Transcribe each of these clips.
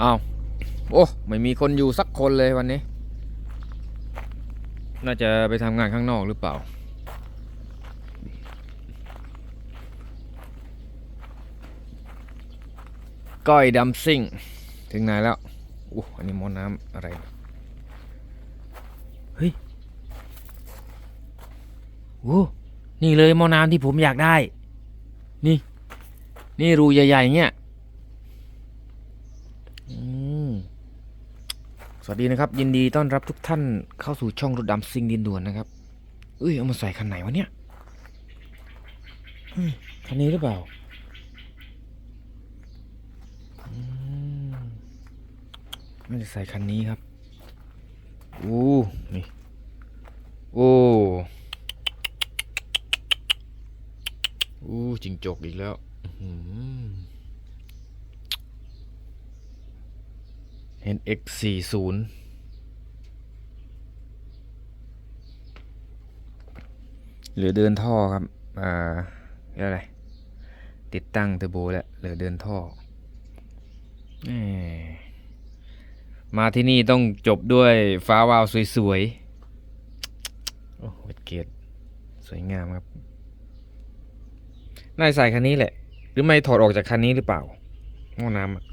อ้าวโอ้ ไม่มีคนอยู่สักคนเลยวันนี้ น่าจะไปทำงานข้างนอกหรือเปล่า ก้อยดำซิ่ง ถึงไหนแล้วอู้อันนี้มอน้ำอะไร เฮ้ยโอ้นี่เลยมอน้ำที่ผมอยากได้ นี่ นี่รูใหญ่ๆเงี้ย อืม สวัสดีนะครับ ยินดีต้อนรับทุกท่านเข้าสู่ช่องรถดำซิงดินด่วนนะครับเอ้ยเอามาใส่คันไหนวะเนี่ยเฮ้ยคันนี้หรือเปล่าอืมน่าจะใส่คันนี้ครับโอ้นี่โอ้โอ้จิงจกอีกแล้ว อือหือ NX 4 0หลือเดินท่อครับอ่าอะไร ติดตั้งเทอร์โบแล้วหลือเดินท่อม่มาที่นี่ต้องจบด้วยฟ้าวาวสวยๆ โอ้เวทเกตสวยงามครับน่าใส่คันนี้แหละ หรือไม่ถอดออกจากคันนี้หรือเปล่าหม้อน้ำอะ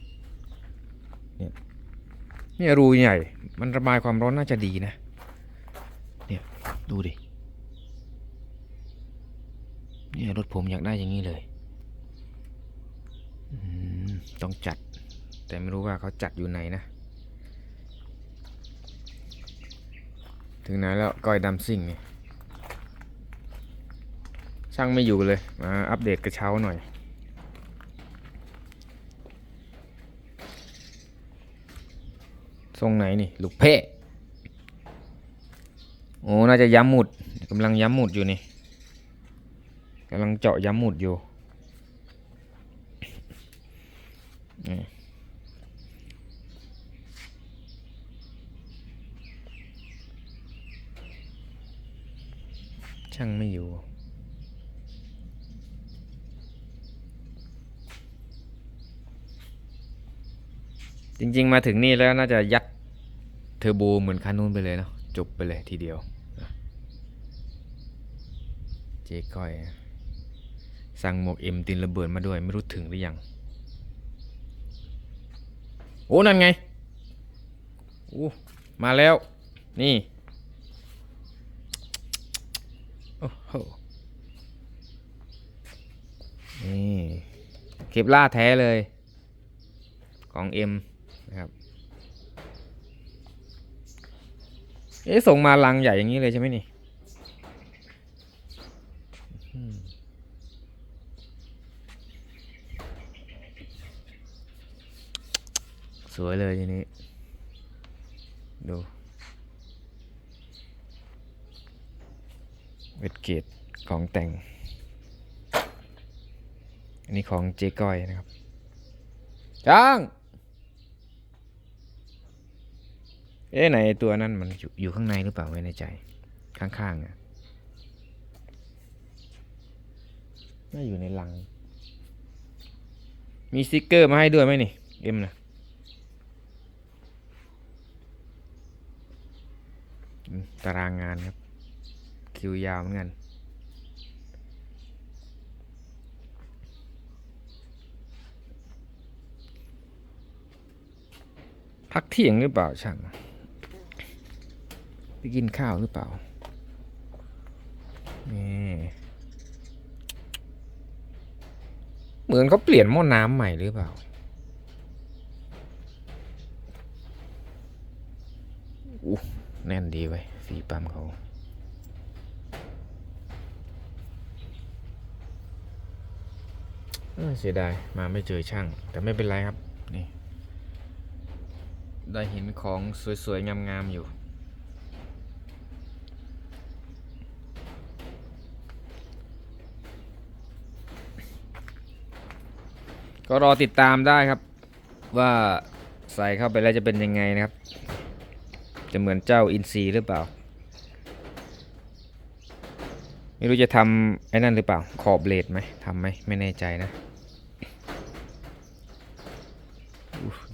เนี่ยรูใหญ่ มันระบายความร้อนน่าจะดีนะ เนี่ยดูดิ เนี่ยรถผมอยากได้อย่างนี้เลย ต้องจัด แต่ไม่รู้ว่าเขาจัดอยู่ไหนนะ ถึงไหนแล้วก้อยดำซิ่งเนี่ยช่างไม่อยู่เลย มาอัปเดตกระเช้าหน่อย ทรงไหนนี่ ลูกเพ่โอ้น่าจะย้ำหมุดกำลังย้ำหมุดอยู่นี่กำลังเจาะย้ำหมุดอยู่ช่างไม่อยู่จริง ๆ มาถึงนี่แล้วน่าจะยัด เทอร์โบเหมือนคันนู้นไปเลยเนาะจบไปเลยทีเดียว เจ๊ก้อย สั่งหมวกเอ็มตินระเบิดมาด้วย ไม่รู้ถึงหรือยัง โอ้ นั่นไงโอ้มาแล้ว นี่ โอ้โห นี่ เก็บล่าแท้เลย ของเอ็มนะครับ เอ๊ะส่งมาลังใหญ่อย่างนี้เลยใช่ไหมนี่สวยเลยทีนี้ ดูเวทเกตของแต่ง อันนี้ของเจ๊ก้อยนะครับจ้าง เอ๊ะไหนตัวนั้นมันอยู่อยู่ข้างในหรือเปล่าไม่แน่ใจ ข้างๆอะน่าอยู่ในลัง มีสติกเกอร์มาให้ด้วยไหมนี่เอ็มนะตารางงานครับ คิวยาวเหมือนกันพักเที่ยงหรือเปล่าช่าง ไปกินข้าวหรือเปล่า นี่ เหมือนเขาเปลี่ยนหม้อน้ำใหม่หรือเปล่า อู้แน่นดีไว้ยฝีปั๊มเขาเสียดายมาไม่เจอช่าง แต่ไม่เป็นไรครับ นี่ ได้เห็นของสวยๆ งามๆอยู่ ก็รอติดตามได้ครับ ว่าใส่เข้าไปแล้วจะเป็นยังไงนะครับ จะเหมือนเจ้าอินซีหรือเปล่า ไม่รู้จะทำไอ้นั่นหรือเปล่า ขอบเลดไหมทำไหมไม่แน่ใจนะ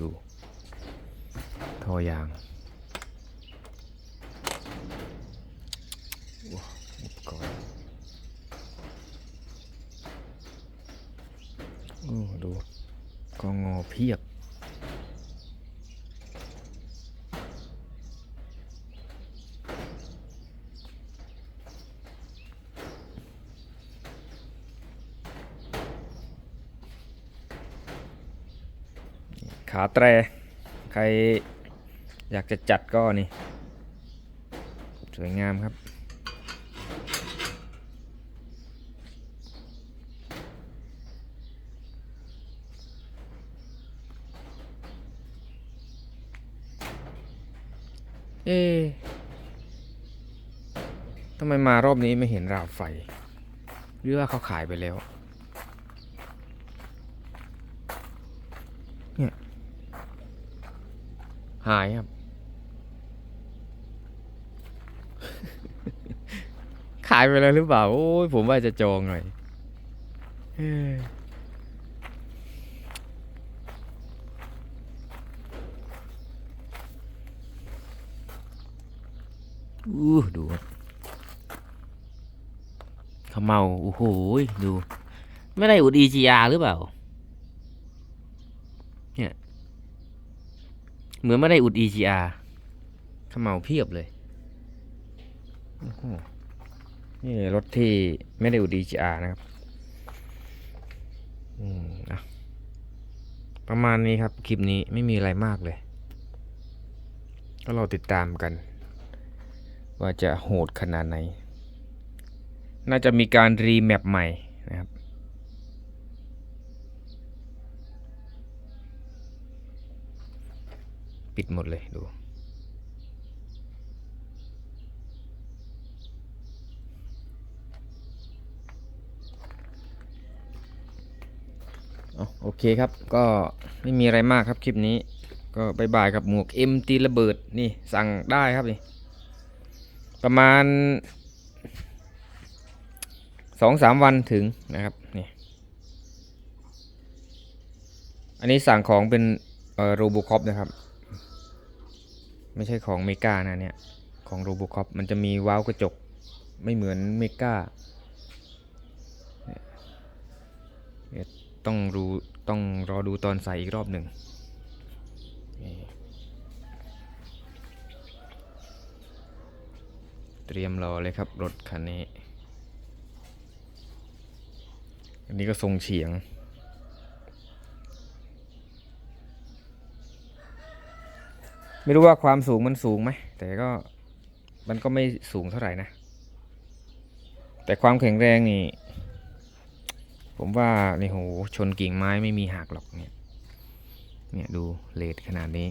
ดูท่อยางโอ้อุปกรณ์โอ้ ดูกองงอเพียบ ขาแตร ใครอยากจะจัดก็นี่ สวยงามครับ เอ๊ทำไมมารอบนี้ไม่เห็นราวไฟ หรือว่าเขาขายไปแล้ว เนี่ย หายครับ ขายไปแล้วหรือเปล่า โอ้ยผมว่าจะจองหน่อย อู้ดูครับเขมเมาโอ้โหดู ไม่ได้อุด EGR หรือเปล่า เนี่ย เหมือนไม่ได้อุด EGR เขมเมาเพียบเลยโอ้โหนี่รถที่ไม่ได้อุด EGR นะครับ อืมอะประมาณนี้ครับ คลิปนี้ไม่มีอะไรมากเลย ก็รอติดตามกัน ว่าจะโหดขนาดไหน น่าจะมีการรีแมปใหม่นะครับปิดหมดเลยดู โอเคครับ ก็ไม่มีอะไรมากครับคลิปนี้ ก็บายบายกับหมวก M ตีระเบิดนี่สั่งได้ครับนี่ ประมาณสองสามวันถึงนะครับนี่อันนี้สั่งของเป็นโรบคอปนะครับ ไม่ใช่ของเมกานะเนี่ย ของโรบคอปมันจะมีว้าวกระจกไม่เหมือนเมกาต้องรู้ต้องรอดูตอนใส่อีกรอบหนึ่งนี่เต รียมรอเลยครับรถคันนี้ อันนี้ก็ทรงเฉียง ไม่รู้ว่าความสูงมันสูงไหม แต่ก็มันก็ไม่สูงเท่าไหร่นะ แต่ความแข็งแรงนี่ ผมว่านี่โหชนกิ่งไม้ไม่มีหักหรอกเนี่ย เนี่ยดูเลดขนาดนี้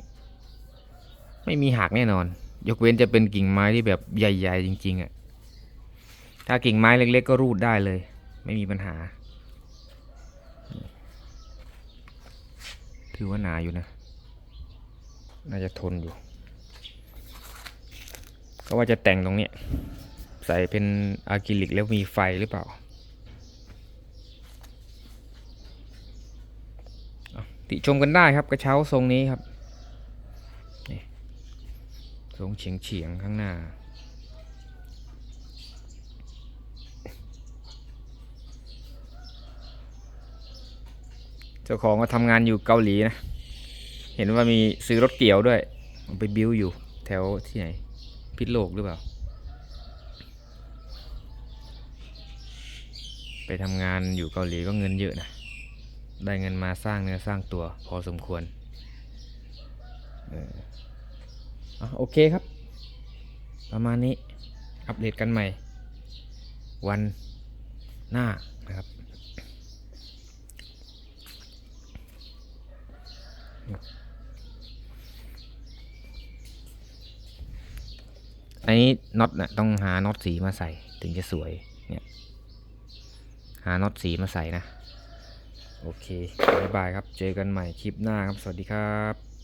ไม่มีหักแน่นอน ยกเว้นจะเป็นกิ่งไม้ที่แบบใหญ่ ๆ จริง ๆอะ่ะถ้ากิ่งไม้เล็ก ๆ ก็รูดได้เลย ไม่มีปัญหา ถือว่าหนาอยู่นะ น่าจะทนอยู่ ก็ว่าจะแต่งตรงเนี้ยใส่เป็นอะคริลิกแล้วมีไฟหรือเปล่าติชมกันได้ครับกระเช้าทรงนี้ครับ ทรงเฉียงเฉียงข้างหน้า เจ้าของก็ทำงานอยู่เกาหลีนะ เห็นว่ามีซื้อรถเกี่ยวด้วย ไปบิวอยู่แถวที่ไหน พิษโลกหรือเปล่า ไปทำงานอยู่เกาหลีก็เงินเยอะนะ ได้เงินมาสร้างเนื้อสร้างตัวพอสมควร เออ อะโอเคครับ ประมาณนี้อัปเดตกันใหม่ วันหน้านะครับอันนี้น็อตนะต้องหาน็อตสีมาใส่ถึงจะสวยเนี่ยหาน็อตสีมาใส่นะ โอเคบายบายครับ เจอกันใหม่คลิปหน้าครับ สวัสดีครับ